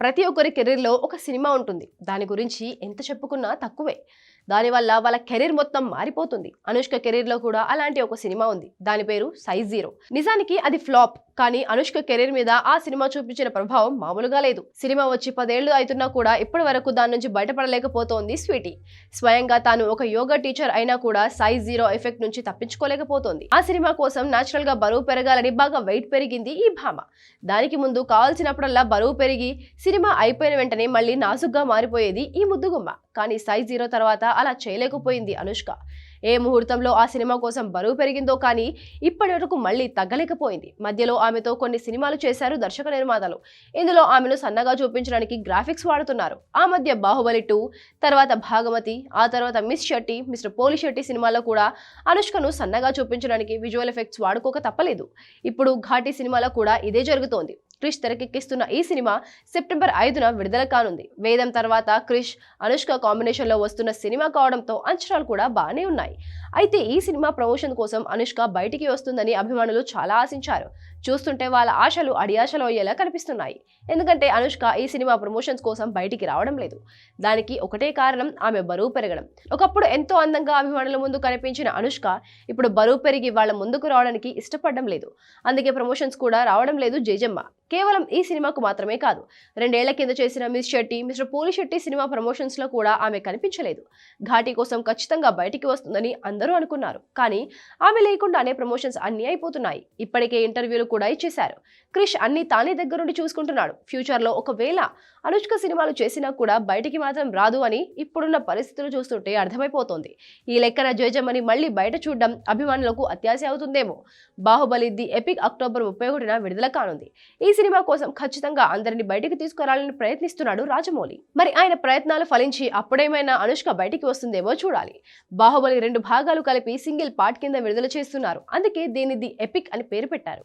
ప్రతి ఒక్కరి కెరీర్లో ఒక సినిమా ఉంటుంది. దాని గురించి ఎంత చెప్పుకున్నా తక్కువే. దానివల్ల వాళ్ళ కెరీర్ మొత్తం మారిపోతుంది. అనుష్క కెరీర్లో కూడా అలాంటి ఒక సినిమా ఉంది. దాని పేరు సైజ్ జీరో. నిజానికి అది ఫ్లాప్ కానీ అనుష్క కెరీర్ మీద ఆ సినిమా చూపించిన ప్రభావం మామూలుగా లేదు. సినిమా వచ్చి పదేళ్ళు అవుతున్నా కూడా ఇప్పటి వరకు దాని నుంచి బయటపడలేకపోతోంది స్వీటీ. స్వయంగా తాను ఒక యోగా టీచర్ అయినా కూడా సైజ్ జీరో ఎఫెక్ట్ నుంచి తప్పించుకోలేకపోతోంది. ఆ సినిమా కోసం నేచురల్గా బరువు పెరగాలని బాగా వెయిట్ పెరిగింది ఈ భామ. దానికి ముందు కావాల్సినప్పుడల్లా బరువు పెరిగి సినిమా అయిపోయిన వెంటనే మళ్ళీ నాజుగ్గా మారిపోయేది ఈ ముద్దుగుమ్మ. కానీ సైజ్ జీరో తర్వాత అలా చేయలేకపోయింది అనుష్క. ఏ ముహూర్తంలో ఆ సినిమా కోసం బరువు పెరిగిందో కానీ ఇప్పటి వరకు మళ్ళీ తగ్గలేకపోయింది. మధ్యలో ఆమెతో కొన్ని సినిమాలు చేశారు దర్శక నిర్మాతలు. ఇందులో ఆమెను సన్నగా చూపించడానికి గ్రాఫిక్స్ వాడుతున్నారు. ఆ మధ్య బాహుబలి టూ తర్వాత భాగమతి ఆ తర్వాత మిస్ షెట్టి మిస్టర్ పోలి షెట్టి సినిమాలో కూడా అనుష్కను సన్నగా చూపించడానికి విజువల్ ఎఫెక్ట్స్ వాడుకోక తప్పలేదు. ఇప్పుడు ఘాటి సినిమాలో కూడా ఇదే జరుగుతోంది. క్రిష్ తెరకెక్కిస్తున్న ఈ సినిమా సెప్టెంబర్ ఐదున విడుదల కానుంది. వేదం తర్వాత క్రిష్ అనుష్క కాంబినేషన్లో వస్తున్న సినిమా కావడంతో అంచనాలు కూడా బాగానే ఉన్నాయి. అయితే ఈ సినిమా ప్రమోషన్ కోసం అనుష్క బయటికి వస్తుందని అభిమానులు చాలా ఆశించారు. చూస్తుంటే వాళ్ళ ఆశలు అడియాశలు అయ్యేలా కనిపిస్తున్నాయి. ఎందుకంటే అనుష్క ఈ సినిమా ప్రమోషన్స్ కోసం బయటికి రావడం లేదు. దానికి ఒకటే కారణం ఆమె బరువు పెరగడం. ఒకప్పుడు ఎంతో అందంగా అభిమానుల ముందు కనిపించిన అనుష్క ఇప్పుడు బరువు పెరిగి వాళ్ళ ముందుకు రావడానికి ఇష్టపడడం లేదు. అందుకే ప్రమోషన్స్ కూడా రావడం లేదు జేజమ్మ. కేవలం ఈ సినిమాకు మాత్రమే కాదు. రెండేళ్ళ కింద చేసిన miss Shetty mister Polishetty సినిమా ప్రమోషన్స్లో కూడా ఆమె కనిపించలేదు. ఘాటి కోసం ఖచ్చితంగా బయటికి వస్తుందని అందరూ అనుకున్నారు. కానీ ఆమె లేకుండానే ప్రమోషన్స్ అన్నీ అయిపోతున్నాయి. ఇప్పటికే ఇంటర్వ్యూలు కూడా ఇచ్చేశారు. క్రిష్ అన్ని తానే దగ్గరుండి చూసుకుంటున్నాడు. ఫ్యూచర్లో ఒకవేళ అనుష్క సినిమాలు చేసినా కూడా బయటికి మాత్రం రాదు అని ఇప్పుడున్న పరిస్థితులు చూస్తుంటే అర్థమైపోతోంది. ఈ లెక్కన జయజమ్మని మళ్ళీ బయట చూడడం అభిమానులకు అత్యాశ అవుతుందేమో. బాహుబలి ది ఎపిక్ అక్టోబర్ ముప్పై ఒకటిన విడుదల కానుంది. ఈ సినిమా కోసం ఖచ్చితంగా అందరిని బయటికి తీసుకురావాలని ప్రయత్నిస్తున్నాడు రాజమౌళి. మరి ఆయన ప్రయత్నాలు ఫలించి అప్పుడేమైనా అనుష్క బయటికి వస్తుందేమో చూడాలి. బాహుబలి రెండు భాగాలు కలిపి సింగిల్ పార్ట్ కింద విడుదల చేస్తున్నారు. అందుకే దీన్ని ది ఎపిక్ అని పేరు పెట్టారు.